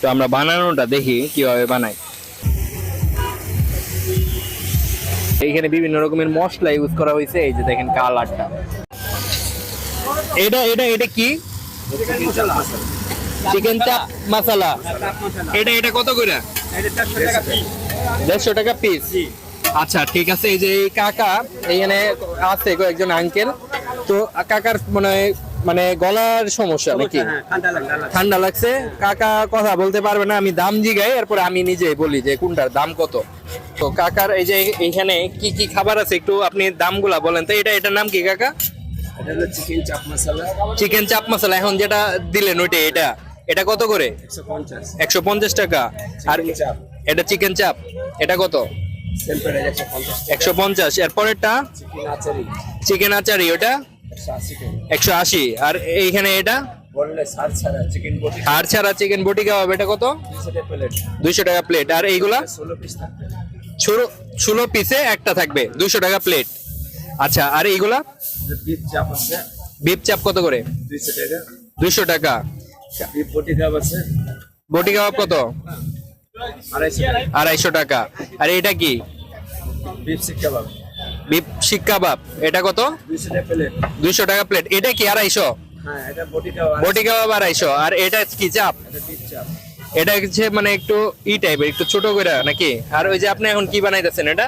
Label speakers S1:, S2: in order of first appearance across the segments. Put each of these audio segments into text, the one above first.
S1: তো আমরা বানানোটা দেখি কীভাবে বানাই। এইখানে বিভিন্ন রকমের মশলা ইউজ করা হয়েছে, এই যে দেখেন কালারটা। এটা এটা এটা কি? চিকেন চাপ মশলা এটা এটা কত করে? দেড়শো টাকা পিস আচ্ছা ঠিক আছে, এই যে এই কাকা, এইখানে আছে কয়েকজন আঙ্কেল তো কাকার মানে মানে গলার সমস্যা নাকি? ঠান্ডা লাগছে কাকা কথা বলতে পারবে না আমি দাম জিগাই এরপর আমি নিজে বলি যে কোনটার দাম কত। তো কাকার এই যে এইখানে কি কি খাবার আছে একটু আপনি দামগুলা বলেন তো এটা এটার নাম কি কাকা?
S2: চিকেন চাপ মশলা।
S1: চিকেন চাপ মশলা এখন যেটা দিলেন ওইটা এটা। এটা কত করে?
S2: একশো পঞ্চাশ।
S1: টাকা। আর
S2: চাপ।
S1: এটা চিকেন চাপ। এটা কত?
S2: একশো পঞ্চাশ
S1: এরপরেরটা?
S2: চিকেন আচারি
S1: ওটা?
S2: একশো আশি
S1: আর এইখানে এটা?
S2: বললে ছাড়া চিকেন বটি।
S1: কাবাব এটা কত?
S2: প্লেট
S1: দুইশো টাকা প্লেট আর এইগুলা?
S2: ষোলো পিস
S1: একটা থাকবে। দুইশো টাকা প্লেট আচ্ছা আর এইগুলা? বিপ চাপ কত করে?
S2: দুইশো টাকা। বটি
S1: কাবাব কত?
S2: আড়াইশো টাকা।
S1: আর এটা কি?
S2: শিক কাবাব
S1: বিপ শিক কাবাব এটা কত?
S2: দুইশো টাকা প্লেট
S1: এটা কি আড়াইশো
S2: হ্যাঁ বটি কাবাব
S1: আড়াইশো আর এটা কি চাপ?
S2: এটা
S1: হচ্ছে মানে একটু ই টাইপের একটু ছোট করে নাকি? আর ওই যে আপনি এখন কি বানাইতেছেন এটা?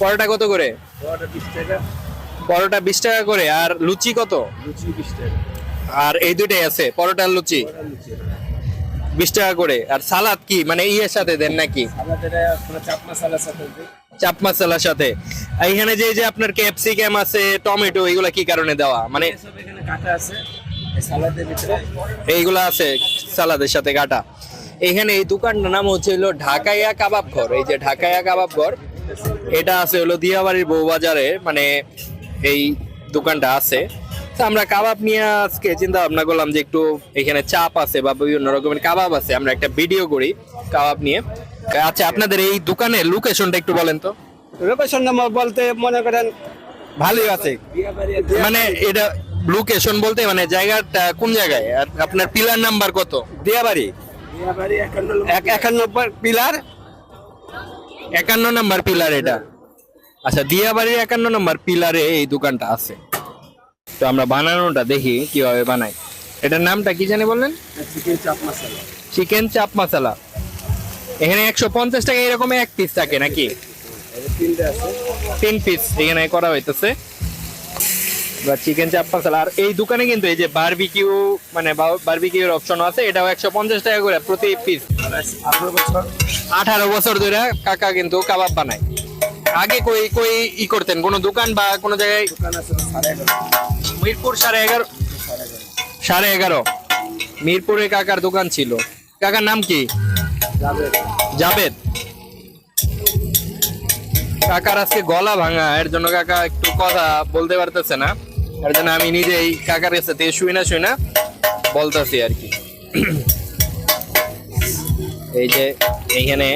S1: পরোটা কত করে? পরোটা বিশ টাকা। করে। আর লুচি কত? আর এই দুইটাই আছে পরোটা আর লুচি। বিশ টাকা করে। আর সালাদ কি? মানে ইয়ের সাথে দেন নাকি?
S2: চাপ মশলার সাথে।
S1: চাপ মশলার সাথে। এইখানে যে যে আপনার ক্যাপসিকাম আছে টমেটো এগুলা কি কারণে দেওয়া? মানে
S2: কাটা আছে। এই
S1: এইগুলা আছে সালাদের সাথে কাটা। এখানে এই দোকানটার নাম হচ্ছে হলো ঢাকাইয়া কাবাব ঘর। এই যে ঢাকাইয়া কাবাব ঘর এটা আছে হলো দিয়াবাড়ির বউবাজারে মানে এই দোকানটা আছে। তো আমরা কাবাব নিয়ে আজকে চিন্তা ভাবনা করলাম যে একটু এখানে চাপ আছে বা বিভিন্ন রকমের কাবাব আছে। আমরা একটা ভিডিও করি কাবাব নিয়ে। আচ্ছা আপনাদের এই দোকানের লোকেশনটা একটু বলেন তো।
S3: লোকেশন নাম্বার বলতে মনে করেন ভালোই আছে।
S1: মানে এটা লোকেশন বলতে মানে জায়গাটা কোন জায়গায়? আপনার পিলার নাম্বার কত?
S3: দিয়াবাড়ি।
S2: একান্ন
S3: একান্ন পিলার
S1: একান্ন নাম্বার পিলার এটা। আচ্ছা দিয়াবাড়ির একান্ন নাম্বার পিলারে এই দোকানটা আছে। তো আমরা বানানোটা দেখি কীভাবে বানাই। এটার নামটা কি জানি বললেন?
S2: চিকেন চাপ মশলা
S1: চিকেন চাপ মশলা এখানে একশো পঞ্চাশ টাকা এরকম এক পিস থাকে নাকি? তিন পিস এখানে করা হইতেছে। বা চিকেন চাপ আর এই দোকানে কিন্তু এই যে বারবিকিউ মানে বারবিকিউর অপশন আছে, এটাও একশো পঞ্চাশ টাকা করে প্রতি পিস
S2: আঠারো বছর
S1: ধরে কাকা কিন্তু কাবাব বানায়। আগে কই কই ই করতেন? কোনো দোকান বা কোনো জায়গায়? মিরপুর সাড়ে এগারো
S2: সাড়ে এগারো।
S1: মিরপুরে কাকার দোকান ছিল। কাকার নাম কি? জাবেদ কাকার আজকে গলা ভাঙা, এর জন্য কাকা একটু কথা বলতে পারতেছে না। এর জন্য আমি নিজেই কাকার কাছে শুই না শুই না, বলতেছি আর কি। এই যে এইখানে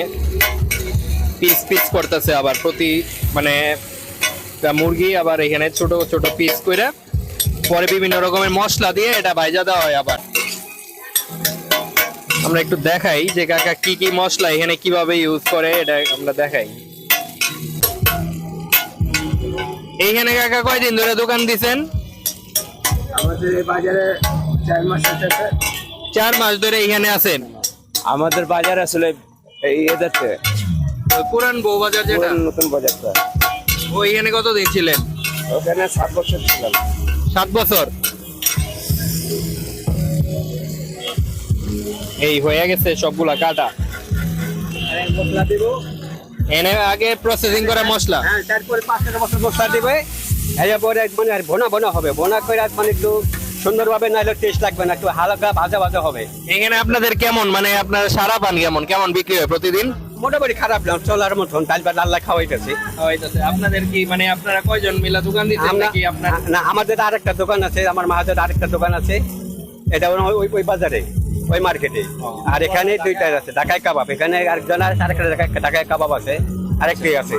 S1: পিস পিস করতেছে আবার প্রতি মানে মুরগি আবার এখানে ছোট ছোট পিস করে পরে বিভিন্ন রকমের মশলা দিয়ে এটা ভাইজা দেওয়া হয় আবার। আমরা একটু দেখাই যে কাকা কি কি মশলা এখানে কীভাবে ইউজ করে এটা আমরা দেখাই। এইখানে কাকা কয়দিন ধরে দোকান দিছেন?
S2: আমাদের বাজারে চার মাস আছে
S1: চার মাস ধরে এইখানে আছেন?
S3: আমাদের বাজার আসলে এই এদেরতে।
S1: পুরান বউবাজার যেটা?
S3: নতুন বাজারটা
S1: ওইখানে কতদিন ছিলেন?
S3: ওখানে সাত বছর ছিলাম।
S1: সাত বছর। এই হয়ে গেছে সবগুলা কাটা।
S3: মশলা দিব
S1: এনে আগে প্রসেসিং করা মশলা।
S3: হ্যাঁ তারপরে পাঁচ টাকা বছর মশলা দিবে এরপরে মানে আর ভোনা ভোনা হবে। ভোনা করে মানে একটু সুন্দরভাবে নাহলে টেস্ট লাগবে না একটু হালকা ভাজা ভাজা হবে।
S1: এখানে আপনাদের কেমন? মানে আপনার সারা পান কেমন? কেমন বিক্রি হয় প্রতিদিন?
S3: মোটামুটি খারাপ না চলার মতন। ডাল বা ডাল্লা খাওয়াইতেছে।
S1: হইতাছে আপনাদের কি মানে আপনারা কয়জন মিলা দোকান দিচ্ছেন নাকি আপনার
S3: না আমাদের আরেকটা দোকান আছে আমার মাহাজের আরেকটা দোকান আছে। এটা ওই- ওই বাজারে। ওই মার্কেটে। আর এখানে দুইটা আছে ঢাকায় কাবাব। এখানে আরেকজন আছে আরেকটা ঢাকায় ঢাকায় কাবাব আছে আরেকটি আছে।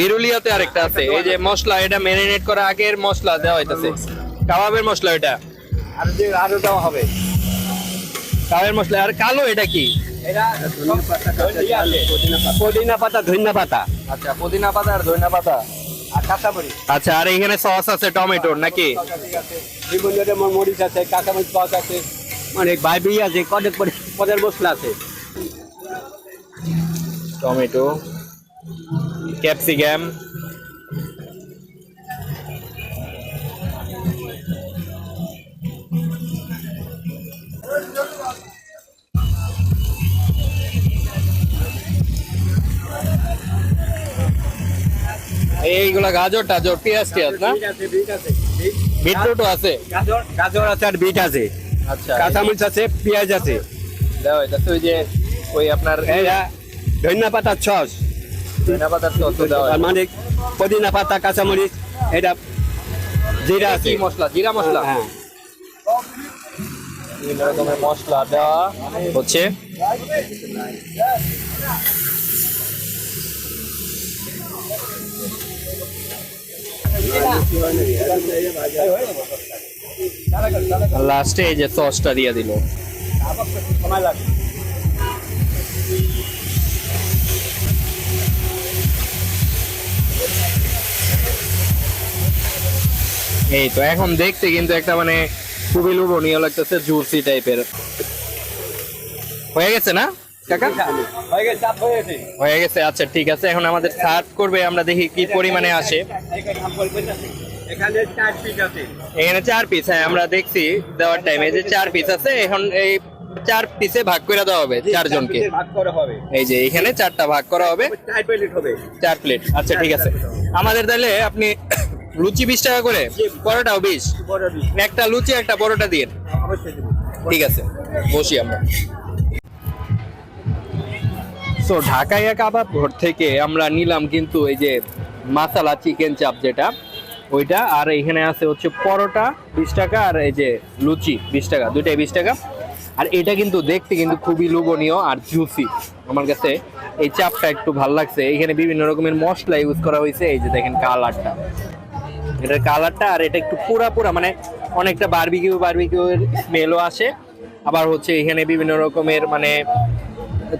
S1: বিরুলিয়াতে আরেকটা আছে এই যে মশলা এটা ম্যারিনেট করা আগের মশলা দেওয়া হইতাছে। কাবাবের মশলা এটা।
S3: আর যে আরও দেওয়া হবে।
S1: কালের মশলা আর কালো এটা কি?
S2: পুদিনা পাতা
S3: ধনিয়া পাতা।
S1: আচ্ছা পুদিনা পাতা আর ধনিয়া পাতা।
S3: আর
S1: আচ্ছা আর এখানে সস আছে টমেটোর নাকি?
S3: বিভিন্ন মরিচ আছে কাঁচামরিচ সস আছে। অনেক বাইবি আছে কত পদের মশলা আছে।
S1: টমেটো ক্যাপসিকাম এইগুলা গাজর টাজর পেঁয়াজ টিয়াজ না? বিটরুটও আছে
S3: গাজর গাজর আছে আর বিট আছে।
S1: আচ্ছা।
S3: কাঁচামরিচ আছে পেঁয়াজ আছে।
S1: দাও এটা তো ওই যে ওই আপনার
S3: ধনিয়া পাতা ছস
S1: ধনিয়া পাতার সস দেওয়া
S3: মানে পুদিনা পাতা কাঁচামরিচ এটা জিরা আছে।
S1: মশলা? জিরা মশলা?
S3: হ্যাঁ।
S1: বিভিন্ন রকমের মশলা দেওয়া হচ্ছে। লাস্টে এই যে দিয়ে দিল। এই তো, এখন দেখতে কিন্তু একটা মানে খুবই লোভনীয় লাগতেছে জুসি টাইপের হয়ে গেছে না? কাকা
S3: হয়ে গেছে
S1: আচ্ছা ঠিক আছে। এখন আমাদের সার্ভ করবে আমরা দেখি কি পরিমাণে আসে।
S3: এখানে চার পিস আছে।
S1: এখানে চার পিস হ্যাঁ আমরা দেখছি দেওয়ার টাইমে যে চার পিস আছে এখন এই চার পিসে ভাগ করে দেওয়া হবে চারজনকে। এই যে এখানে চারটা ভাগ করা হবে।
S3: চার প্লেট হবে।
S1: চার প্লেট আচ্ছা ঠিক আছে। আমাদের তাহলে আপনি লুচি বিশ টাকা করে পরোটাও বিশ। একটা লুচি একটা পরোটা দিয়ে। ঠিক আছে বসি আমরা। সো ঢাকাইয়া কাবাব ঘর থেকে আমরা নিলাম কিন্তু এই যে মাসালা চিকেন চাপ যেটা, ওইটা, আর এখানে আছে হচ্ছে পরোটা বিশ টাকা আর এই যে লুচি বিশ টাকা, দুইটাই বিশ টাকা। আর এটা কিন্তু দেখতে কিন্তু খুবই লোভনীয় আর জুসি আমার কাছে এই চাপটা একটু ভালো লাগছে। এখানে বিভিন্ন রকমের মশলা ইউজ করা হয়েছে, এই যে দেখেন কালারটা। এটার কালারটা আর এটা একটু পুরা পুরা মানে অনেকটা বার্বিকিউ বারবিকিউ এর স্মেলও আসে। আবার হচ্ছে এখানে বিভিন্ন রকমের মানে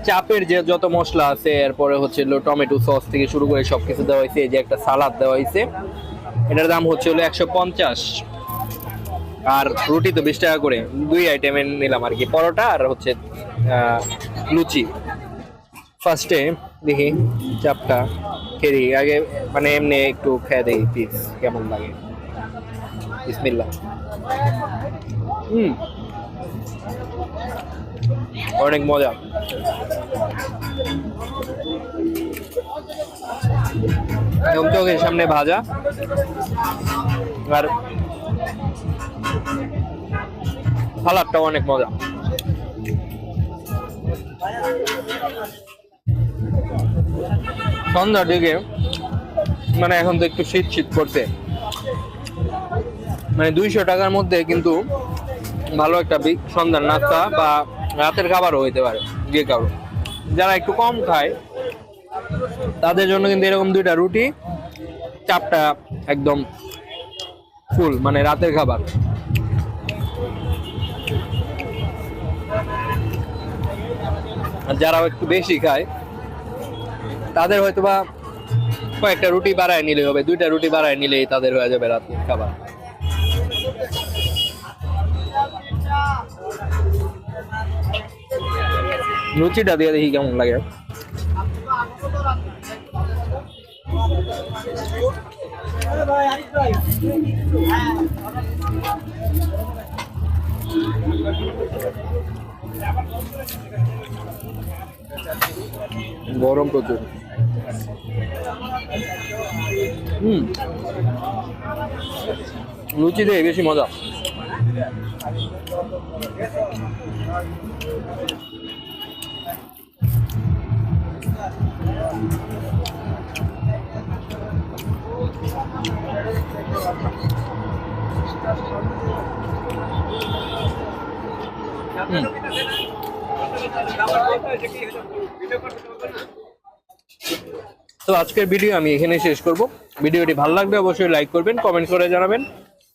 S1: চাপের যে যত মশলা আছে, এরপরে হচ্ছে টমেটো সস থেকে শুরু করে সব কিছু দেওয়া হয়েছে, এই যে একটা সালাদ দেওয়া হয়েছে। এটার দাম হচ্ছে হলো একশো পঞ্চাশ। আর রুটি তো বিশ টাকা করে। দুই আইটেমের নিলাম আর কি, পরোটা আর হচ্ছে লুচি। ফার্স্টে দেখি চাপটা খেয়ে আগে মানে এমনি একটু খেয়ে দেখি পিস কেমন লাগে। বিসমিল্লাহ। হুম। অনেক মজা। সামনে ভাজা। আর সালাদটাও অনেক মজা। সন্ধ্যার দিকে মানে এখন তো একটু শীত শীত করছে। মানে দুইশো টাকার মধ্যে কিন্তু ভালো একটা সন্ধ্যার নাস্তা বা রাতের খাবারও হইতে পারে, যে কারও। যারা একটু কম খায়, তাদের জন্য কিন্তু এরকম দুইটা রুটি চাপটা একদম ফুল মানে রাতের খাবার। আর যারা একটু বেশি খায়, তাদের হয়তো বা কয়েকটা রুটি বাড়ায় নিলে হবে, দুইটা রুটি বাড়ায় নিলেই তাদের হয়ে যাবে রাতের খাবার। লুচিটা দিয়ে দেখি কেমন লাগে। গরম প্রচুর। হুম। লুচি দিয়ে বেশি মজা। তো আজকের ভিডিও আমি এখানে শেষ করব। ভিডিওটি ভালো লাগবে অবশ্যই লাইক করবেন কমেন্ট করে জানাবেন।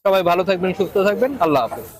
S1: সবাই ভালো থাকবেন, সুস্থ থাকবেন। আল্লাহ হাফেজ।